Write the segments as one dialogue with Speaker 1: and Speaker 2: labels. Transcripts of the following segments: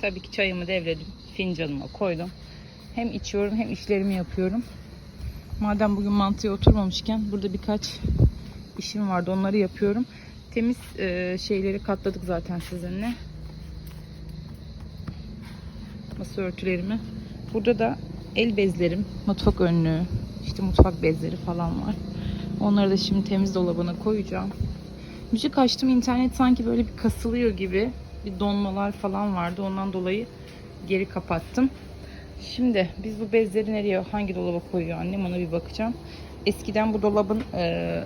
Speaker 1: Tabii ki çayımı devredim. Fincanıma koydum. Hem içiyorum hem işlerimi yapıyorum. Madem bugün mantıya oturmamışken burada birkaç işim vardı. Onları yapıyorum. Temiz e, şeyleri katladık zaten sizinle. Masa örtülerimi. Burada da el bezlerim, mutfak önlüğü, işte mutfak bezleri falan var. Onları da şimdi temiz dolabına koyacağım. Müzik açtım internet sanki böyle bir kasılıyor gibi. Bir donmalar falan vardı. Ondan dolayı geri kapattım. Şimdi biz bu bezleri nereye, hangi dolaba koyuyor annem ona bir bakacağım. Eskiden bu dolabın e,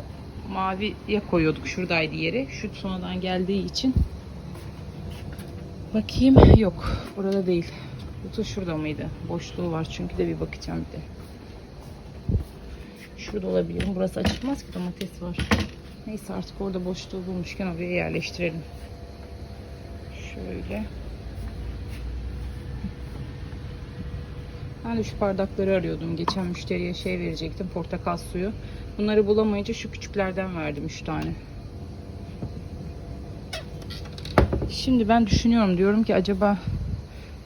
Speaker 1: maviye koyuyorduk. Şuradaydı yeri. Şu sonradan geldiği için. Bakayım. Yok. Burada değil. Yoksa şurada mıydı? Boşluğu var çünkü de bir bakacağım bir de. Şurada olabilir. Burası açılmaz ki domates var. Neyse artık orada boşluğu bulmuşken oraya yerleştirelim. Şöyle. Ben de şu bardakları arıyordum. Geçen müşteriye şey verecektim. Portakal suyu. Bunları bulamayınca şu küçüklerden verdim 3 tane. Şimdi ben düşünüyorum. Diyorum ki acaba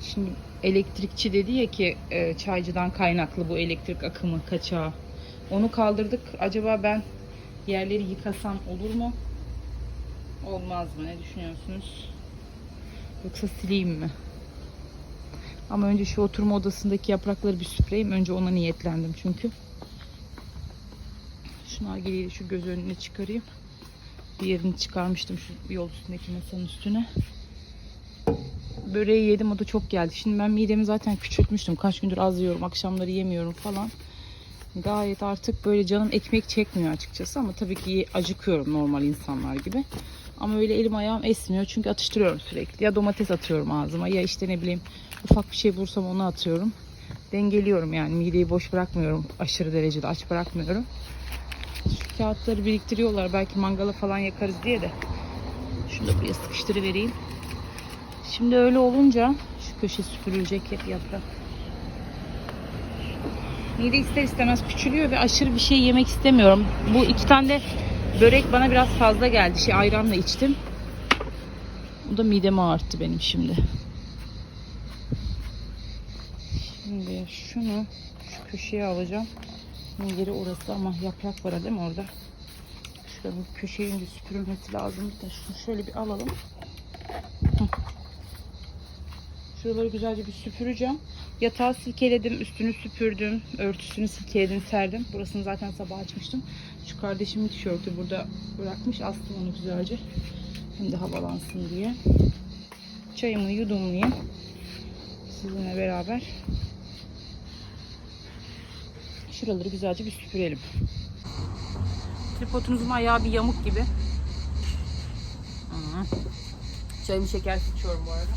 Speaker 1: şimdi elektrikçi dedi ya ki e, çaycıdan kaynaklı bu elektrik akımı kaçağı. Onu kaldırdık. Acaba ben yerleri yıkasam olur mu? Olmaz mı? Ne düşünüyorsunuz? Yoksa sileyim mi? Ama önce şu oturma odasındaki yaprakları bir süpüreyim. Önce ona niyetlendim çünkü. Şu nargileyi şu göz önüne çıkarayım. Bir yerini çıkarmıştım şu yol üstündeki masanın üstüne. Böreği yedim o da çok geldi. Şimdi ben midemi zaten küçültmüştüm. Kaç gündür az yiyorum. Akşamları yemiyorum falan. Gayet artık böyle canım ekmek çekmiyor açıkçası. Ama tabii ki acıkıyorum normal insanlar gibi. Ama öyle elim ayağım esmiyor. Çünkü atıştırıyorum sürekli. Ya domates atıyorum ağzıma ya işte ne bileyim ufak bir şey bulursam onu atıyorum. Dengeliyorum yani mideyi boş bırakmıyorum. Aşırı derecede aç bırakmıyorum. Şu kağıtları biriktiriyorlar. Belki mangala falan yakarız diye de. Şunu da buraya sıkıştırıvereyim. Şimdi öyle olunca şu köşe süpürülecek hep yaprak. Mide ister istemez küçülüyor ve aşırı bir şey yemek istemiyorum. Bu iki tane de börek bana biraz fazla geldi. Şey ayranla içtim. O da midemi ağarttı benim şimdi. Şimdi şunu şu köşeye alacağım. Bunun yeri orası ama yaprak var değil mi orada? Şuranın köşeyi önce süpürülmesi lazım. Da şunu şöyle bir alalım. Şuraları güzelce bir süpüreceğim. Yatağı silkeledim, üstünü süpürdüm, örtüsünü silkeledim, serdim. Burasını zaten sabah açmıştım. Şu kardeşimin tişörtü burada bırakmış. Astım onu güzelce. Hem de havalansın diye. Çayımı yudumlayayım. Sizinle beraber. Şuraları güzelce bir süpürelim. Tripodunuzun ayağı bir yamuk gibi. Çayımı şeker içiyorum bu arada.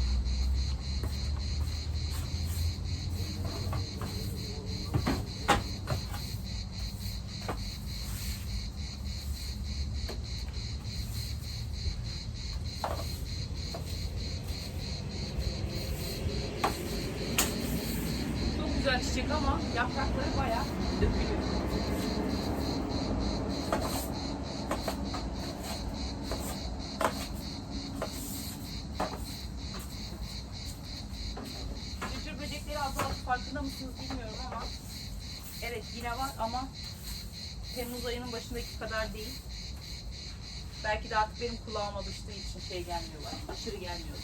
Speaker 1: Çok güzel çiçek ama yaprakları bayağı dökülüyor. Cırcır böcekleri azaldı farkında mısınız bilmiyorum ama evet yine var ama Temmuz ayının başındaki kadar değil. Belki de artık benim kulağıma alıştığı için şey gelmiyorlar. Aşırı gelmiyor.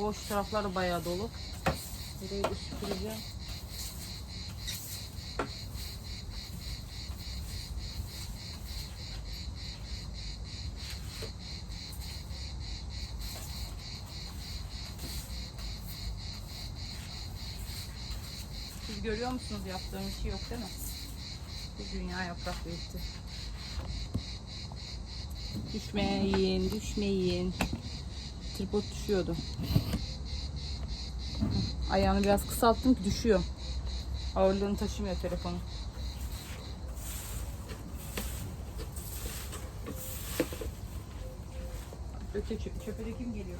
Speaker 1: Oo, şu taraflar bayağı dolu. Burayı da süpüreceğim. Siz görüyor musunuz yaptığım işi yok değil mi? Bu dünya yaprak büyüktü. Düşmeyin, düşmeyin. Tripod düşüyordu. Ayağını biraz kısalttım ki düşüyor. Ağırlığını taşımıyor telefonu. Öte çö çöpe de kim geliyor?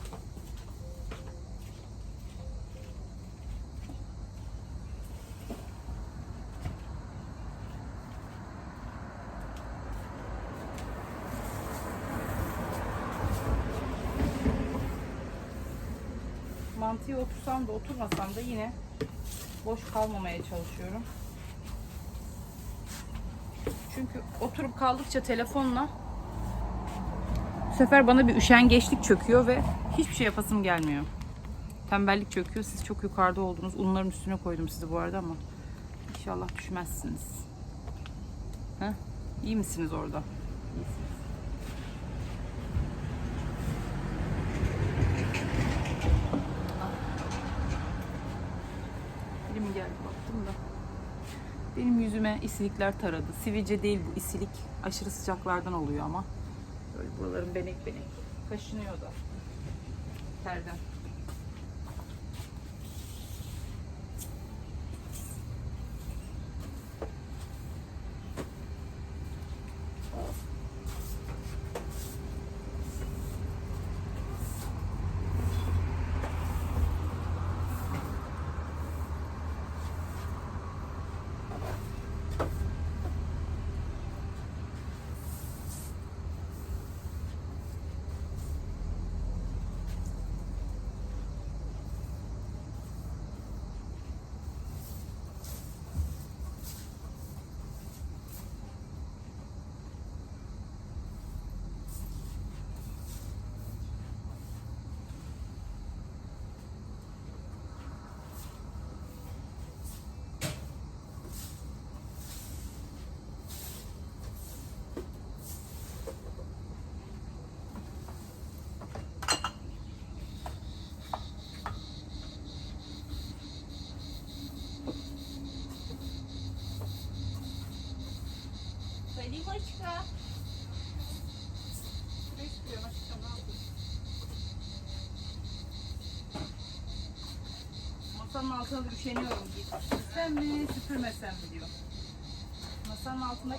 Speaker 1: Otursam da oturmasam da yine boş kalmamaya çalışıyorum. Çünkü oturup kaldıkça telefonla bu sefer bana bir üşengeçlik çöküyor ve hiçbir şey yapasım gelmiyor. Tembellik çöküyor. Siz çok yukarıda oldunuz. Unların üstüne koydum sizi bu arada ama inşallah düşmezsiniz. Heh? İyi misiniz orada? İyisiniz. Biri mi geldi baktım da. Benim yüzüme isilikler taradı. Sivilce değil bu isilik. Aşırı sıcaklardan oluyor ama. Böyle buralarım benek benek. Kaşınıyor da. Terden. Da üşeniyorum. Gitsem mi, süpürmesem mi diyor. Masanın altında...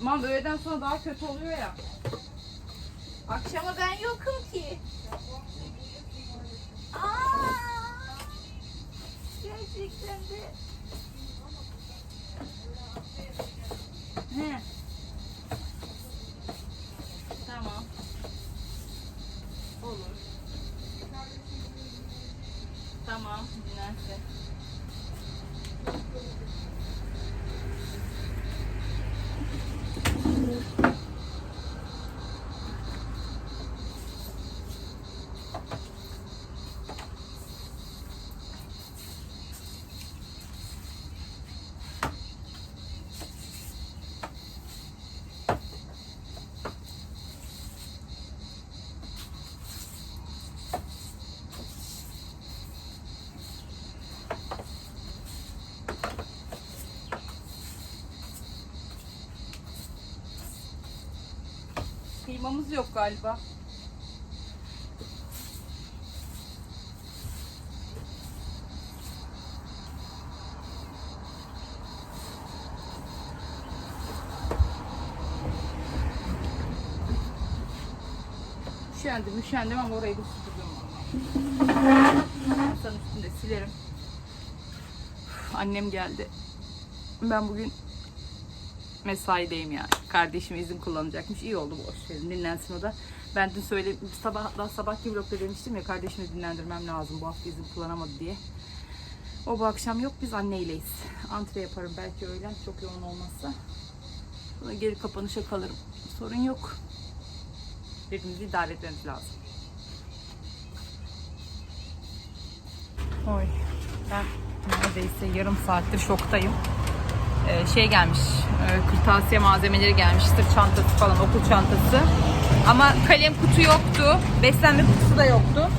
Speaker 1: Mam öğleden sonra daha kötü oluyor ya.
Speaker 2: Akşama ben yokum ki. Aa! Gerçekten de.
Speaker 1: He. Tamam. Olur. Tamam, dinlensin. Kıymamız yok galiba. Üşendim, üşendim ama orayı da süpürdüm. Masanın üstünde silerim. Annem geldi. Ben bugün mesaideyim yani. Kardeşim izin kullanacakmış. İyi oldu boş verin. Dinlensin o da. Ben dün söyle sabah daha sabahki vlogda demiştim ya kardeşimi dinlendirmem lazım. Bu hafta izin kullanamadı diye. O bu akşam yok. Biz anneyleyiz. Antre yaparım belki öğlen. Çok yoğun olmazsa. Sonra geri kapanışa kalırım. Sorun yok. Birbirimizi idare etmemiz lazım. Oy. Ben neredeyse yarım saattir şoktayım şey gelmiş, e, kırtasiye malzemeleri gelmiş, sırt çantası falan, okul çantası. Ama kalem kutu yoktu, beslenme kutusu da yoktu.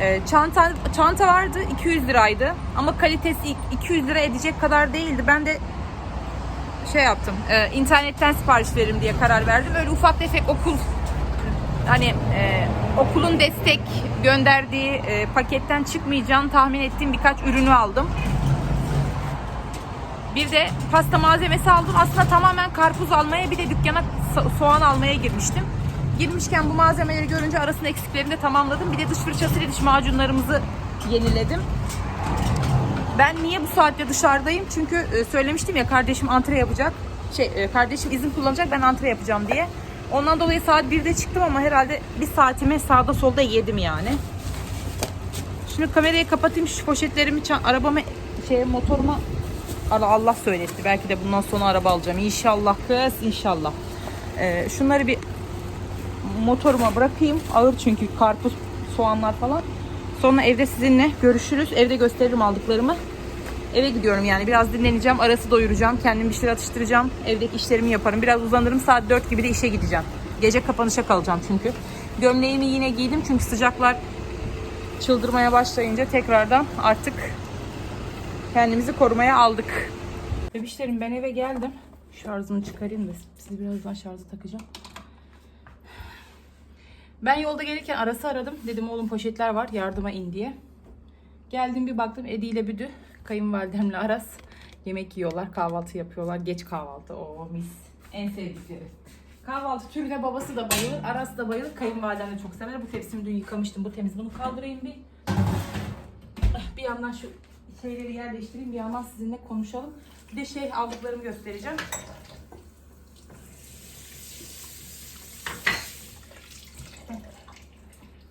Speaker 1: E, çanta çanta vardı, 200 liraydı. Ama kalitesi 200 lira edecek kadar değildi. Ben de şey yaptım, e, internetten sipariş veririm diye karar verdim. Öyle ufak tefek okul hani e, okulun destek gönderdiği e, paketten çıkmayacağını tahmin ettiğim birkaç ürünü aldım. Bir de pasta malzemesi aldım. Aslında tamamen karpuz almaya bir de dükkana so- soğan almaya girmiştim. Girmişken bu malzemeleri görünce arasında eksiklerini de tamamladım. Bir de dış fırçası ile diş macunlarımızı yeniledim. Ben niye bu saatte dışarıdayım? Çünkü e, söylemiştim ya kardeşim antre yapacak. Şey e, kardeşim izin kullanacak ben antre yapacağım diye. Ondan dolayı saat 1'de çıktım ama herhalde bir saatimi sağda solda yedim yani. Şimdi kamerayı kapatayım şu poşetlerimi arabama şeye motoruma Allah, Allah söyletti. Belki de bundan sonra araba alacağım. İnşallah kız inşallah. Ee, şunları bir motoruma bırakayım. Ağır çünkü karpuz, soğanlar falan. Sonra evde sizinle görüşürüz. Evde gösteririm aldıklarımı. Eve gidiyorum yani. Biraz dinleneceğim. Arası doyuracağım. Kendim bir şeyler atıştıracağım. Evdeki işlerimi yaparım. Biraz uzanırım. Saat 4 gibi de işe gideceğim. Gece kapanışa kalacağım çünkü. Gömleğimi yine giydim çünkü sıcaklar çıldırmaya başlayınca tekrardan artık kendimizi korumaya aldık. Bebişlerim ben eve geldim. Şarjımı çıkarayım da sizi birazdan şarjı takacağım. Ben yolda gelirken Aras'ı aradım. Dedim oğlum poşetler var yardıma in diye. Geldim bir baktım Edi ile Büdü, kayınvalidemle Aras yemek yiyorlar, kahvaltı yapıyorlar. Geç kahvaltı. O mis. En sevdikleri. Kahvaltı türüne babası da bayılır, Aras da bayılır, kayınvalidem de çok sever. Bu tepsimi dün yıkamıştım. Bu temiz. Bunu kaldırayım bir. Bir yandan şu şeyleri yerleştireyim, bir yandan sizinle konuşalım. Bir de şey aldıklarımı göstereceğim.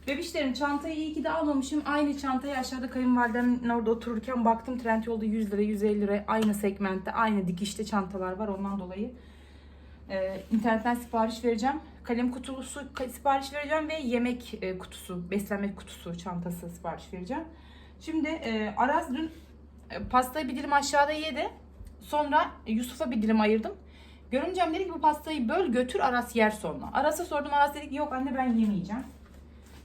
Speaker 1: Bebişlerim çantayı iyi ki de almamışım. Aynı çantayı aşağıda kayınvalidemin orada otururken baktım Trendyol'da 100 lira 150 lira aynı segmentte aynı dikişte çantalar var ondan dolayı. Ee, internetten sipariş vereceğim. Kalem kutusu sipariş vereceğim ve yemek e, kutusu, beslenme kutusu çantası sipariş vereceğim. Şimdi e, Aras dün e, pastayı bir dilim aşağıda yedi. Sonra Yusuf'a bir dilim ayırdım. Görümcem dedi ki bu pastayı böl götür Aras yer sonra. Aras'a sordum Aras dedi ki yok anne ben yemeyeceğim.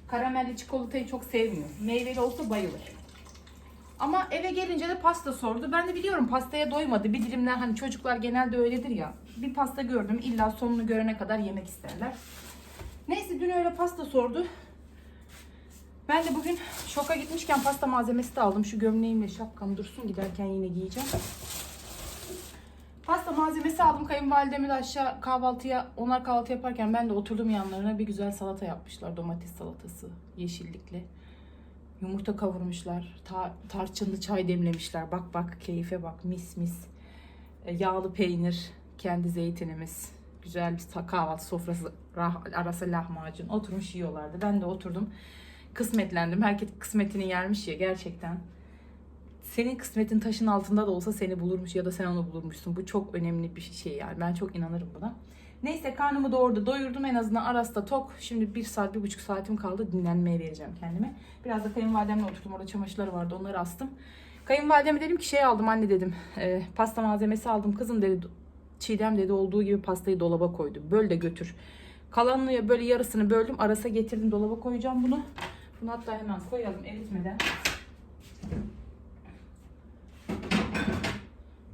Speaker 1: Karamelli çikolatayı çok sevmiyor. Meyveli olsa bayılır. Ama eve gelince de pasta sordu. Ben de biliyorum pastaya doymadı. Bir dilimler hani çocuklar genelde öyledir ya. Bir pasta gördüm illa sonunu görene kadar yemek isterler. Neyse dün öyle pasta sordu. Ben de bugün şoka gitmişken pasta malzemesi de aldım. Şu gömleğimle şapkam dursun giderken yine giyeceğim. Pasta malzemesi aldım. Kayınvalidemi de aşağı kahvaltıya, onlar kahvaltı yaparken ben de oturdum yanlarına bir güzel salata yapmışlar. Domates salatası, yeşillikli. Yumurta kavurmuşlar. Ta- tarçınlı çay demlemişler. Bak bak keyfe bak mis mis. E, yağlı peynir, kendi zeytinimiz. Güzel bir kahvaltı sofrası, arası lahmacun. Oturmuş yiyorlardı. Ben de oturdum. Kısmetlendim. Herkes kısmetini yermiş ya gerçekten senin kısmetin taşın altında da olsa seni bulurmuş ya da sen onu bulurmuşsun. Bu çok önemli bir şey yani. Ben çok inanırım buna. Neyse karnımı doğurdu. Doyurdum en azından arasta tok. Şimdi bir saat, bir buçuk saatim kaldı. Dinlenmeye vereceğim kendime. Biraz da kayınvalidemle oturdum. Orada çamaşırları vardı. Onları astım. Kayınvalideme dedim ki şey aldım anne dedim. e, pasta malzemesi aldım. Kızım dedi. Çiğdem dedi olduğu gibi pastayı dolaba koydu. Böl de götür. Kalanını böyle yarısını böldüm. Arasa getirdim dolaba koyacağım bunu. Bunu hatta hemen koyalım eritmeden.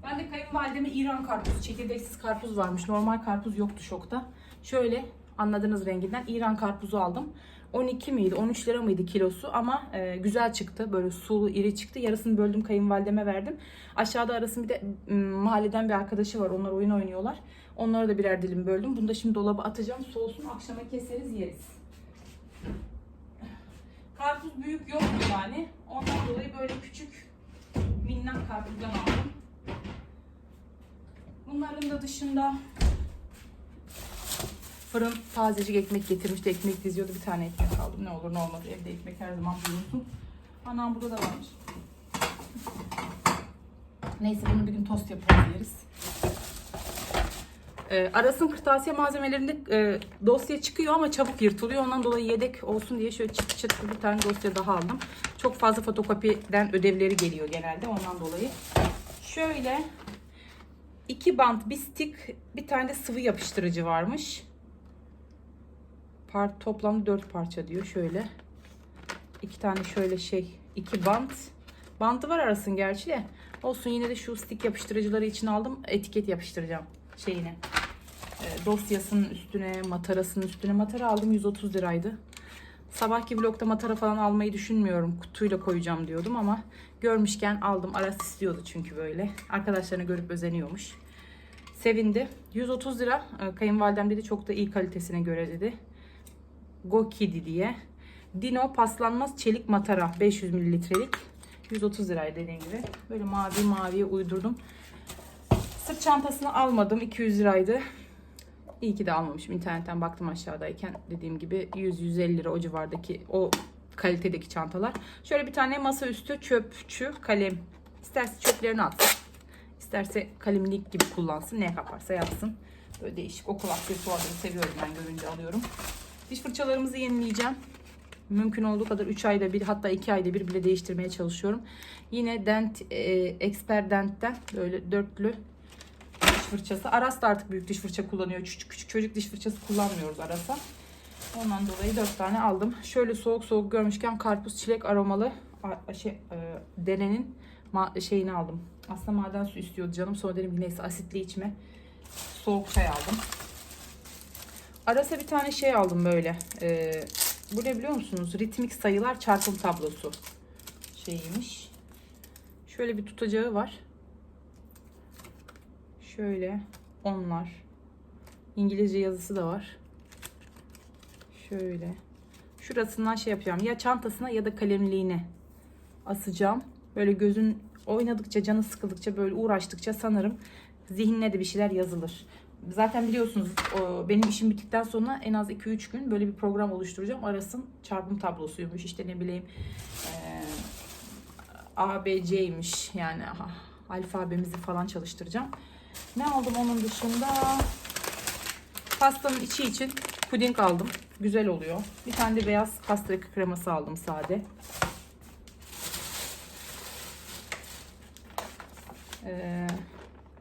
Speaker 1: Ben de kayınvalideme İran karpuzu, çekirdeksiz karpuz varmış. Normal karpuz yoktu şokta. Şöyle anladığınız renginden İran karpuzu aldım. 12 miydi, 13 lira mıydı kilosu ama e, güzel çıktı. Böyle sulu, iri çıktı. Yarısını böldüm kayınvalideme verdim. Aşağıda arasın bir de m, mahalleden bir arkadaşı var. Onlar oyun oynuyorlar. Onlara da birer dilim böldüm. Bunu da şimdi dolaba atacağım. Soğusun akşama keseriz yeriz. Karpuz büyük yoktu yani. Ondan dolayı böyle küçük minnak karpuzdan aldım. Bunların da dışında fırın tazecik ekmek getirmişti. Ekmek diziyordu. Bir tane ekmek aldım. Ne olur ne olmaz. Evde ekmek her zaman bulunsun. Anam burada da varmış. Neyse bunu bir gün tost yaparız yeriz. Ee, Aras'ın kırtasiye malzemelerinde e, dosya çıkıyor ama çabuk yırtılıyor. Ondan dolayı yedek olsun diye şöyle çıt çıt bir tane dosya daha aldım. Çok fazla fotokopiden ödevleri geliyor genelde ondan dolayı. Şöyle iki bant, bir stick, bir tane de sıvı yapıştırıcı varmış. Part, toplamda dört parça diyor şöyle. İki tane şöyle şey, iki bant. Bantı var arasın gerçi de. Olsun yine de şu stick yapıştırıcıları için aldım. Etiket yapıştıracağım şeyine. E, dosyasının üstüne, matarasının üstüne. Matara aldım 130 liraydı. Sabahki vlogda matara falan almayı düşünmüyorum. Kutuyla koyacağım diyordum ama görmüşken aldım. Aras istiyordu çünkü böyle. Arkadaşlarını görüp özeniyormuş. Sevindi. 130 lira. E, Kayınvalidem dedi çok da iyi kalitesine göre dedi. Go Kidi diye. Dino paslanmaz çelik matara 500 mililitrelik. 130 liraydı dediğim gibi. Böyle mavi maviye uydurdum. Sırt çantasını almadım. 200 liraydı. İyi ki de almamışım. İnternetten baktım aşağıdayken. Dediğim gibi 100-150 lira o civardaki o kalitedeki çantalar. Şöyle bir tane masaüstü çöpçü kalem. İsterse çöplerini atsın. İsterse kalemlik gibi kullansın. Ne yaparsa yapsın. Böyle değişik okul aksesuarları seviyorum ben görünce alıyorum. Diş fırçalarımızı yenileyeceğim. Mümkün olduğu kadar 3 ayda bir hatta 2 ayda bir bile değiştirmeye çalışıyorum. Yine Dent e, Expert Dent'ten böyle dörtlü fırçası. Aras da artık büyük diş fırça kullanıyor. Küçük küçük çocuk diş fırçası kullanmıyoruz Aras'a. Ondan dolayı 4 tane aldım. Şöyle soğuk soğuk görmüşken karpuz çilek aromalı şey, e, denenin şeyini aldım. Aslında maden su istiyordu canım. Sonra dedim neyse asitli içme. Soğuk çay aldım. Aras'a bir tane şey aldım böyle. E, bu ne biliyor musunuz? Ritmik sayılar çarpım tablosu şeyiymiş. Şöyle bir tutacağı var. Şöyle onlar. İngilizce yazısı da var. Şöyle. Şurasından şey yapacağım. Ya çantasına ya da kalemliğine asacağım. Böyle gözün oynadıkça, canı sıkıldıkça, böyle uğraştıkça sanırım zihnine de bir şeyler yazılır. Zaten biliyorsunuz benim işim bittikten sonra en az 2-3 gün böyle bir program oluşturacağım. Aras'ın çarpım tablosuymuş. İşte ne bileyim ABC'ymiş yani alfabemizi falan çalıştıracağım. Ne aldım onun dışında? Pastanın içi için puding aldım. Güzel oluyor. Bir tane de beyaz pasta kreması aldım sade. Ee,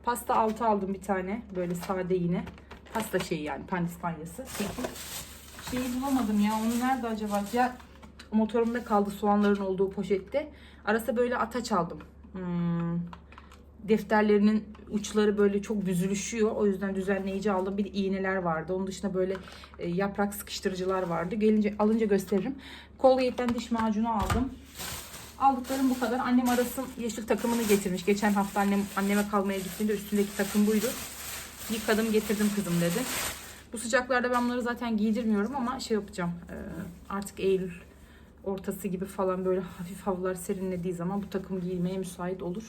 Speaker 1: pasta altı aldım bir tane. Böyle sade yine. Pasta şeyi yani pandispanyası. Şeyi bulamadım ya. Onu nerede acaba? Ya motorumda kaldı soğanların olduğu poşette. Arası böyle ataç aldım. Hmm, defterlerinin uçları böyle çok büzülüşüyor. O yüzden düzenleyici aldım. Bir de iğneler vardı. Onun dışında böyle e, yaprak sıkıştırıcılar vardı. Gelince alınca gösteririm. Colgate'den diş macunu aldım. Aldıklarım bu kadar. Annem arasın yeşil takımını getirmiş. Geçen hafta annem anneme kalmaya gittiğinde üstündeki takım buydu. Yıkadım getirdim kızım dedi. Bu sıcaklarda ben bunları zaten giydirmiyorum ama şey yapacağım. e, Artık Eylül ortası gibi falan böyle hafif havalar serinlediği zaman bu takım giymeye müsait olur.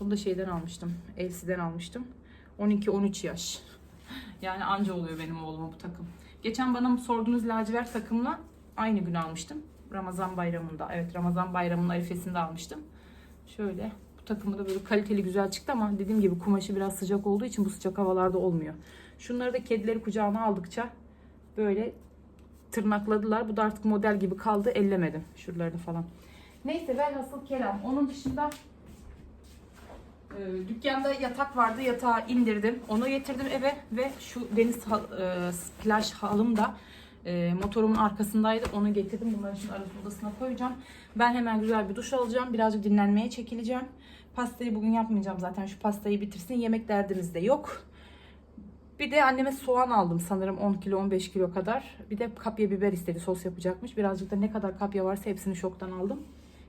Speaker 1: Bunu da şeyden almıştım. Elsiden almıştım. 12-13 yaş. Yani anca oluyor benim oğluma bu takım. Geçen bana sorduğunuz lacivert takımla aynı gün almıştım. Ramazan bayramında. Evet Ramazan bayramının arifesinde almıştım. Şöyle bu takımı da böyle kaliteli güzel çıktı ama dediğim gibi kumaşı biraz sıcak olduğu için bu sıcak havalarda olmuyor. Şunları da kedileri kucağıma aldıkça böyle tırnakladılar. Bu da artık model gibi kaldı. Ellemedim şuralarını falan. Neyse velhasıl kelam. Onun dışında e, dükkanda yatak vardı. Yatağı indirdim. Onu getirdim eve ve şu deniz hal- e, plaj halım da e, motorumun arkasındaydı. Onu getirdim. Bunları şimdi arası odasına koyacağım. Ben hemen güzel bir duş alacağım. Birazcık dinlenmeye çekileceğim. Pastayı bugün yapmayacağım zaten. Şu pastayı bitirsin. Yemek derdimiz de yok. Bir de anneme soğan aldım sanırım 10 kilo 15 kilo kadar. Bir de kapya biber istedi sos yapacakmış. Birazcık da ne kadar kapya varsa hepsini şoktan aldım.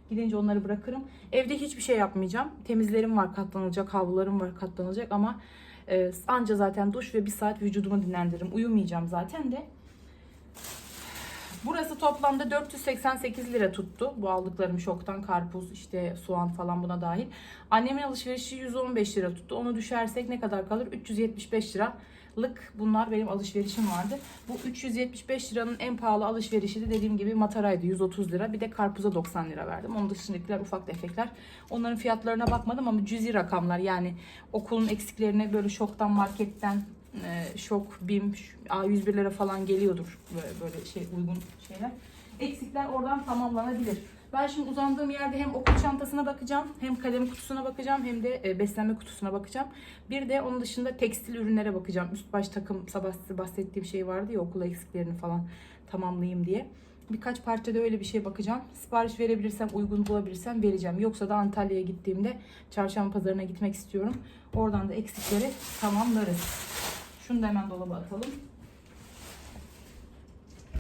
Speaker 1: Gidince onları bırakırım. Evde hiçbir şey yapmayacağım. Temizlerim var katlanılacak, havlularım var katlanılacak ama e, anca zaten duş ve bir saat vücudumu dinlendiririm. Uyumayacağım zaten de. Burası toplamda 488 lira tuttu. Bu aldıklarım şoktan karpuz, işte soğan falan buna dahil. Annemin alışverişi 115 lira tuttu. Onu düşersek ne kadar kalır? 375 liralık bunlar benim alışverişim vardı. Bu 375 liranın en pahalı alışverişi de dediğim gibi mataraydı 130 lira. Bir de karpuza 90 lira verdim. Onun dışındakiler ufak tefekler. Onların fiyatlarına bakmadım ama cüzi rakamlar yani okulun eksiklerine böyle şoktan marketten e, şok, bim, A101 lira falan geliyordur böyle, böyle şey uygun şeyler. Eksikler oradan tamamlanabilir. Ben şimdi uzandığım yerde hem okul çantasına bakacağım, hem kalem kutusuna bakacağım, hem de e, beslenme kutusuna bakacağım. Bir de onun dışında tekstil ürünlere bakacağım. Üst baş takım sabah size bahsettiğim şey vardı ya okula eksiklerini falan tamamlayayım diye. Birkaç parçada öyle bir şeye bakacağım. Sipariş verebilirsem, uygun bulabilirsem vereceğim. Yoksa da Antalya'ya gittiğimde çarşamba pazarına gitmek istiyorum. Oradan da eksikleri tamamlarız. Şunu da hemen dolaba atalım.